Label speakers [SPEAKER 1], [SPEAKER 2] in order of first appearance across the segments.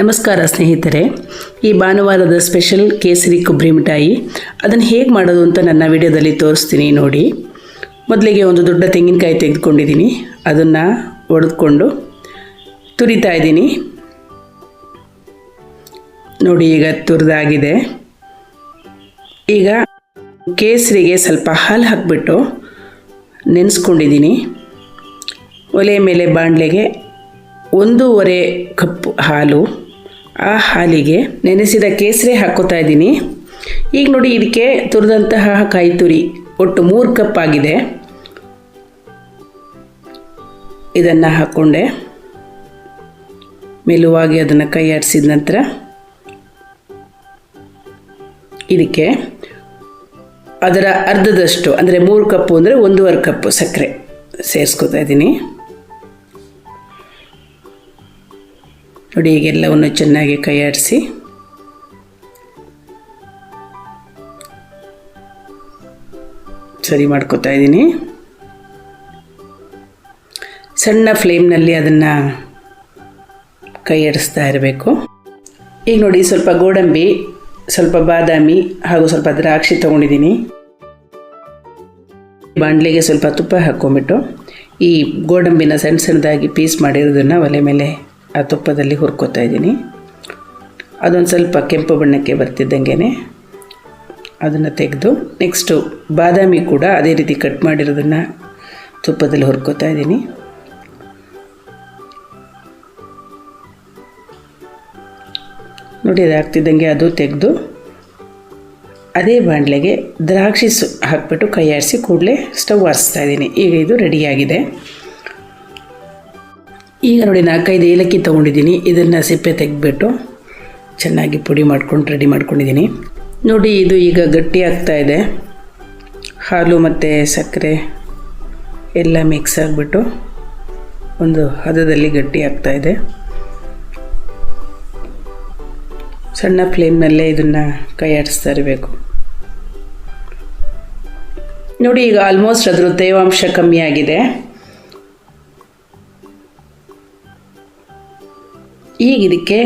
[SPEAKER 1] ನಮಸ್ಕಾರ ಸ್ನೇಹಿತರೆ. ಈ ಭಾನುವಾರದ ಸ್ಪೆಷಲ್ ಕೇಸರಿ ಕೊಬ್ಬರಿ ಮಿಠಾಯಿ. ಅದನ್ನು ಹೇಗೆ ಮಾಡೋದು ಅಂತ ನನ್ನ ವಿಡಿಯೋದಲ್ಲಿ ತೋರಿಸ್ತೀನಿ ನೋಡಿ. ಮೊದಲಿಗೆ ಒಂದು ದೊಡ್ಡ ತೆಂಗಿನಕಾಯಿ ತೆಗೆದುಕೊಂಡಿದ್ದೀನಿ. ಅದನ್ನು ಒಡೆದುಕೊಂಡು ತುರಿತಾ ಇದ್ದೀನಿ. ನೋಡಿ ಈಗ ತುರಿದಾಗಿದೆ. ಈಗ ಕೇಸರಿಗೆ ಸ್ವಲ್ಪ ಹಾಲು ಹಾಕಿಬಿಟ್ಟು ನೆನೆಸ್ಕೊಂಡಿದ್ದೀನಿ. ಒಲೆ ಮೇಲೆ ಬಾಣಲೆಗೆ ಒಂದೂವರೆ ಕಪ್ ಹಾಲು ಆ ಹಾಲಿಗೆ ನೆನೆಸಿದ ಕೇಸರಿ ಹಾಕೋತಾ ಇದ್ದೀನಿ. ಈಗ ನೋಡಿ ಇದಕ್ಕೆ ತುರಿದಂತಹ ಕಾಯಿ ತುರಿ ಒಟ್ಟು ಮೂರು ಕಪ್ ಆಗಿದೆ. ಇದನ್ನು ಹಾಕ್ಕೊಂಡೆ ಮೆಲುವಾಗಿ ಅದನ್ನು ಕೈ ಆಡಿಸಿದ ನಂತರ ಇದಕ್ಕೆ ಅದರ ಅರ್ಧದಷ್ಟು, ಅಂದರೆ ಮೂರು ಕಪ್ಪು ಅಂದರೆ ಒಂದೂವರೆ ಕಪ್ಪು ಸಕ್ಕರೆ ಸೇರಿಸ್ಕೊತಾ ಇದ್ದೀನಿ. ನೋಡಿ, ಈಗೆಲ್ಲವನ್ನು ಚೆನ್ನಾಗಿ ಕೈ ಆಡಿಸಿ ಸರಿ ಮಾಡ್ಕೊತಾ ಇದ್ದೀನಿ. ಸಣ್ಣ ಫ್ಲೇಮ್ನಲ್ಲಿ ಅದನ್ನು ಕೈ ಆಡಿಸ್ತಾ ಇರಬೇಕು. ಈಗ ನೋಡಿ, ಸ್ವಲ್ಪ ಗೋಡಂಬಿ, ಸ್ವಲ್ಪ ಬಾದಾಮಿ ಹಾಗೂ ಸ್ವಲ್ಪ ದ್ರಾಕ್ಷಿ ತೊಗೊಂಡಿದ್ದೀನಿ. ಬಾಂಡ್ಲಿಗೆ ಸ್ವಲ್ಪ ತುಪ್ಪ ಹಾಕ್ಕೊಂಬಿಟ್ಟು ಈ ಗೋಡಂಬಿನ ಸಣ್ಣ ಸಣ್ಣದಾಗಿ ಪೀಸ್ ಮಾಡಿರೋದನ್ನು ಒಲೆ ಮೇಲೆ ಆ ತುಪ್ಪದಲ್ಲಿ ಹುರ್ಕೋತಾ ಇದ್ದೀನಿ. ಅದೊಂದು ಸ್ವಲ್ಪ ಕೆಂಪು ಬಣ್ಣಕ್ಕೆ ಬರ್ತಿದ್ದಂಗೆ ಅದನ್ನು ತೆಗೆದು ನೆಕ್ಸ್ಟು ಬಾದಾಮಿ ಕೂಡ ಅದೇ ರೀತಿ ಕಟ್ ಮಾಡಿರೋದನ್ನು ತುಪ್ಪದಲ್ಲಿ ಹುರ್ಕೋತಾ ಇದ್ದೀನಿ. ನೋಡಿ, ಅದಾಗ್ತಿದ್ದಂಗೆ ಅದು ತೆಗೆದು, ಅದೇ ಬಾಣಲೆಗೆ ದ್ರಾಕ್ಷಿ ಸು ಹಾಕ್ಬಿಟ್ಟು ಕೈ ಕೂಡಲೇ ಸ್ಟವ್ ಆರಿಸ್ತಾ ಇದ್ದೀನಿ. ಈಗ ಇದು ರೆಡಿಯಾಗಿದೆ ಈಗ ನೋಡಿ ನಾಲ್ಕೈದು ಏಲಕ್ಕಿ ತೊಗೊಂಡಿದ್ದೀನಿ. ಇದನ್ನು ಸಿಪ್ಪೆ ತೆಗೆದ್ಬಿಟ್ಟು ಚೆನ್ನಾಗಿ ಪುಡಿ ಮಾಡ್ಕೊಂಡು ರೆಡಿ ಮಾಡ್ಕೊಂಡಿದ್ದೀನಿ. ನೋಡಿ, ಇದು ಈಗ ಗಟ್ಟಿ ಆಗ್ತಾ ಇದೆ. ಹಾಲು ಮತ್ತು ಸಕ್ಕರೆ ಎಲ್ಲ ಮಿಕ್ಸ್ ಆಗಿಬಿಟ್ಟು ಒಂದು ಹದದಲ್ಲಿ ಗಟ್ಟಿ ಆಗ್ತಾ ಇದೆ. ಸಣ್ಣ ಫ್ಲೇಮ್ನಲ್ಲೇ ಇದನ್ನು ಕೈಯಾಡಿಸ್ತಾ ಇರಬೇಕು. ನೋಡಿ, ಈಗ ಆಲ್ಮೋಸ್ಟ್ ಅದರ ತೇವಾಂಶ ಕಮ್ಮಿ ಆಗಿದೆ. ಈಗ ಇದಕ್ಕೆ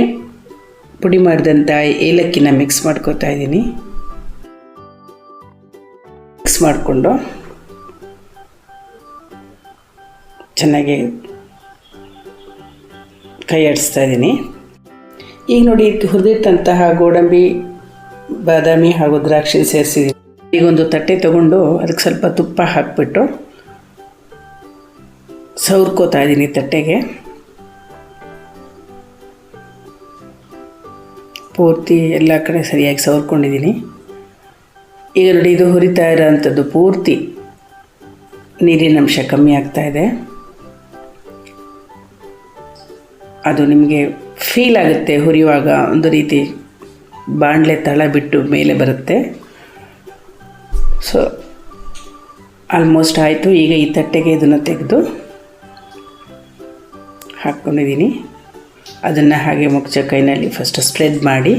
[SPEAKER 1] ಪುಡಿ ಮಾಡಿದಂಥ ಏಲಕ್ಕಿನ ಮಿಕ್ಸ್ ಮಾಡ್ಕೋತಾ ಇದ್ದೀನಿ. ಮಿಕ್ಸ್ ಮಾಡಿಕೊಂಡು ಚೆನ್ನಾಗಿ ಕೈ ಆಡಿಸ್ತಾ ಇದ್ದೀನಿ. ಈಗ ನೋಡಿ ಇದಕ್ಕೆ ಹುರಿದಿಟ್ಟಂತಹ ಗೋಡಂಬಿ, ಬಾದಾಮಿ ಹಾಗೂ ದ್ರಾಕ್ಷಿ ಸೇರಿಸಿದ್ದೀನಿ ಈಗ ಒಂದು ತಟ್ಟೆ ತಗೊಂಡು ಅದಕ್ಕೆ ಸ್ವಲ್ಪ ತುಪ್ಪ ಹಾಕಿಬಿಟ್ಟು ಸವ್ರ್ಕೋತಾ ಇದ್ದೀನಿ ತಟ್ಟೆಗೆ. ಪೂರ್ತಿ ಎಲ್ಲ ಕಡೆ ಸರಿಯಾಗಿ ಸವರ್ಕೊಂಡಿದ್ದೀನಿ. ಈಗ ನೋಡಿ, ಇದು ಹುರಿತಾ ಇರೋವಂಥದ್ದು ಪೂರ್ತಿ ನೀರಿನ ಅಂಶ ಕಮ್ಮಿ ಆಗ್ತಾ ಇದೆ. ಅದು ನಿಮಗೆ ಫೀಲ್ ಆಗುತ್ತೆ, ಹುರಿಯುವಾಗ ಒಂದು ರೀತಿ ಬಾಣಲೆ ತಳ ಬಿಟ್ಟು ಮೇಲೆ ಬರುತ್ತೆ. ಸೊ ಆಲ್ಮೋಸ್ಟ್ ಆಯಿತು. ಈಗ ಈ ತಟ್ಟೆಗೆ ಇದನ್ನು ತೆಗೆದು ಹಾಕ್ಕೊಂಡಿದ್ದೀನಿ. ಅದನ್ನು ಹಾಗೆ ಮುಚ್ಚ ಕೈನಲ್ಲಿ ಫಸ್ಟ್ ಸ್ಪ್ರೆಡ್ ಮಾಡಿ,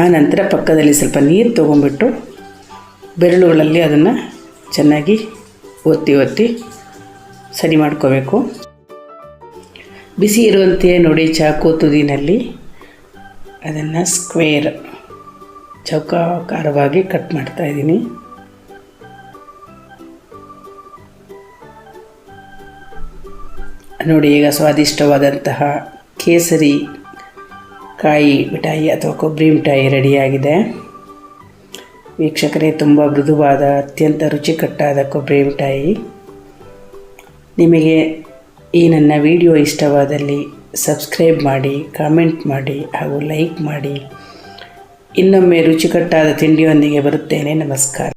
[SPEAKER 1] ಆ ನಂತರ ಪಕ್ಕದಲ್ಲಿ ಸ್ವಲ್ಪ ನೀರು ತೊಗೊಂಬಿಟ್ಟು ಬೆರಳುಗಳಲ್ಲಿ ಅದನ್ನು ಚೆನ್ನಾಗಿ ಒತ್ತಿ ಒತ್ತಿ ಸರಿ ಮಾಡ್ಕೋಬೇಕು. ಬಿಸಿ ಇರುವಂತೆಯೇ ನೋಡಿ ಚಾಕು ತುದಿನಲ್ಲಿ ಅದನ್ನು ಸ್ಕ್ವೇರ್ ಚೌಕಾಕಾರವಾಗಿ ಕಟ್ ಮಾಡ್ತಾಯಿದ್ದೀನಿ ನೋಡಿ ಈಗ ಸ್ವಾದಿಷ್ಟವಾದಂತಹ ಕೇಸರಿ ಕಾಯಿ ಮಿಠಾಯಿ ಅಥವಾ ಕೊಬ್ಬರಿ ಮಿಠಾಯಿ ರೆಡಿಯಾಗಿದೆ. ವೀಕ್ಷಕರೇ, ತುಂಬ ಮೃದುವಾದ, ಅತ್ಯಂತ ರುಚಿಕಟ್ಟಾದ ಕೊಬ್ಬರಿ ಮಿಠಾಯಿ. ನಿಮಗೆ ಈ ನನ್ನ ವಿಡಿಯೋ ಇಷ್ಟವಾದಲ್ಲಿ ಸಬ್ಸ್ಕ್ರೈಬ್ ಮಾಡಿ, ಕಾಮೆಂಟ್ ಮಾಡಿ ಹಾಗೂ ಲೈಕ್ ಮಾಡಿ. ಇನ್ನೊಮ್ಮೆ ರುಚಿಕಟ್ಟಾದ ತಿಂಡಿಯೊಂದಿಗೆ ಬರುತ್ತೇನೆ. ನಮಸ್ಕಾರ.